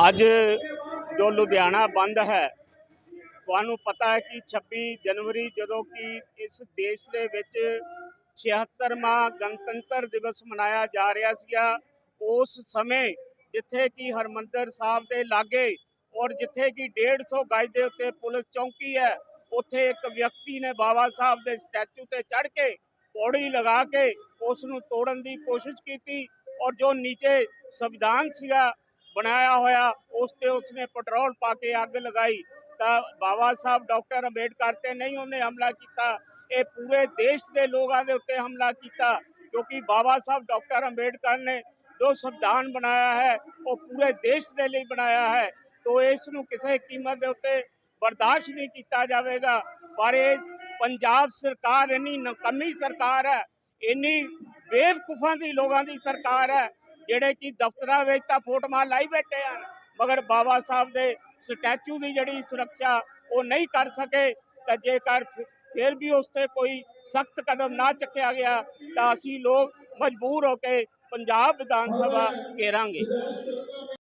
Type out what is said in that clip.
ਅੱਜ ਜੋ ਲੁਧਿਆਣਾ ਬੰਦ ਹੈ, ਤੁਹਾਨੂੰ ਪਤਾ ਹੈ ਕਿ 26 ਜਨਵਰੀ ਜਦੋਂ ਕਿ ਇਸ ਦੇਸ਼ ਦੇ ਵਿੱਚ 76ਵਾਂ ਗਣਤੰਤਰ ਦਿਵਸ ਮਨਾਇਆ ਜਾ ਰਿਹਾ ਸੀਗਾ, ਉਸ ਸਮੇਂ ਜਿੱਥੇ ਕਿ ਹਰਮੰਦਰ ਸਾਹਿਬ ਦੇ ਲਾਗੇ ਔਰ ਜਿੱਥੇ ਕਿ 150 ਗਜ ਦੇ ਉੱਤੇ ਪੁਲਿਸ ਚੌਂਕੀ ਹੈ, ਉੱਥੇ ਇੱਕ ਵਿਅਕਤੀ ਨੇ ਬਾਬਾ ਸਾਹਿਬ ਦੇ ਸਟੈਚੂ ਤੇ ਚੜ੍ਹ ਕੇ ਪੌੜੀ ਲਗਾ ਕੇ ਉਸ ਨੂੰ ਤੋੜਨ ਦੀ ਕੋਸ਼ਿਸ਼ ਕੀਤੀ ਔਰ ਜੋ ਨੀਚੇ ਸੰਵਿਧਾਨ ਸੀਗਾ ਬਣਾਇਆ ਹੋਇਆ, ਉਸ ਤੇ ਉਸਨੇ ਪੈਟਰੋਲ ਪਾ ਕੇ ਅੱਗ ਲਗਾਈ। ਤਾਂ ਬਾਬਾ ਸਾਹਿਬ, ਡਾਕਟਰ ਅੰਬੇਡਕਰ ਤੇ ਨਹੀਂ ਉਹਨੇ ਹਮਲਾ ਕੀਤਾ, ਇਹ ਪੂਰੇ ਦੇਸ਼ ਦੇ ਲੋਕਾਂ ਦੇ ਉੱਤੇ ਹਮਲਾ ਕੀਤਾ, ਕਿਉਂਕਿ ਬਾਬਾ ਸਾਹਿਬ, ਡਾਕਟਰ ਅੰਬੇਡਕਰ ਨੇ ਜੋ ਸੰਵਿਧਾਨ ਬਣਾਇਆ ਹੈ, ਉਹ ਪੂਰੇ ਦੇਸ਼ ਦੇ ਲਈ ਬਣਾਇਆ ਹੈ। ਤੋਂ ਇਸ ਨੂੰ ਕਿਸੇ ਕੀਮਤ ਦੇ ਉੱਤੇ ਬਰਦਾਸ਼ਤ ਨਹੀਂ ਕੀਤਾ ਜਾਵੇਗਾ। ਪਰ ਇਹ ਪੰਜਾਬ ਸਰਕਾਰ ਇੰਨੀ ਨਕਮੀ ਸਰਕਾਰ ਹੈ, ਇੰਨੀ ਬੇਵਕੂਫਾਂ ਦੀ ਲੋਕਾਂ ਦੀ ਸਰਕਾਰ ਹੈ ਜਿਹੜੇ ਕਿ ਦਫ਼ਤਰਾਂ ਵਿੱਚ ਤਾਂ ਫੋਟੋਆਂ ਲਾਈ ਬੈਠੇ ਹਨ, ਮਗਰ ਬਾਬਾ ਸਾਹਿਬ ਦੇ ਸਟੈਚੂ ਦੀ ਜਿਹੜੀ ਸੁਰੱਖਿਆ ਉਹ ਨਹੀਂ ਕਰ ਸਕੇ, ਤਾਂ ਜੇਕਰ ਫਿਰ ਵੀ ਉਸ ਤੇ ਕੋਈ ਸਖਤ ਕਦਮ ਨਾ ਚੱਕਿਆ ਗਿਆ, ਤਾਂ ਅਸੀਂ ਲੋਕ ਮਜਬੂਰ ਹੋ ਕੇ ਪੰਜਾਬ ਵਿਧਾਨ ਸਭਾ ਘੇਰਾਂਗੇ।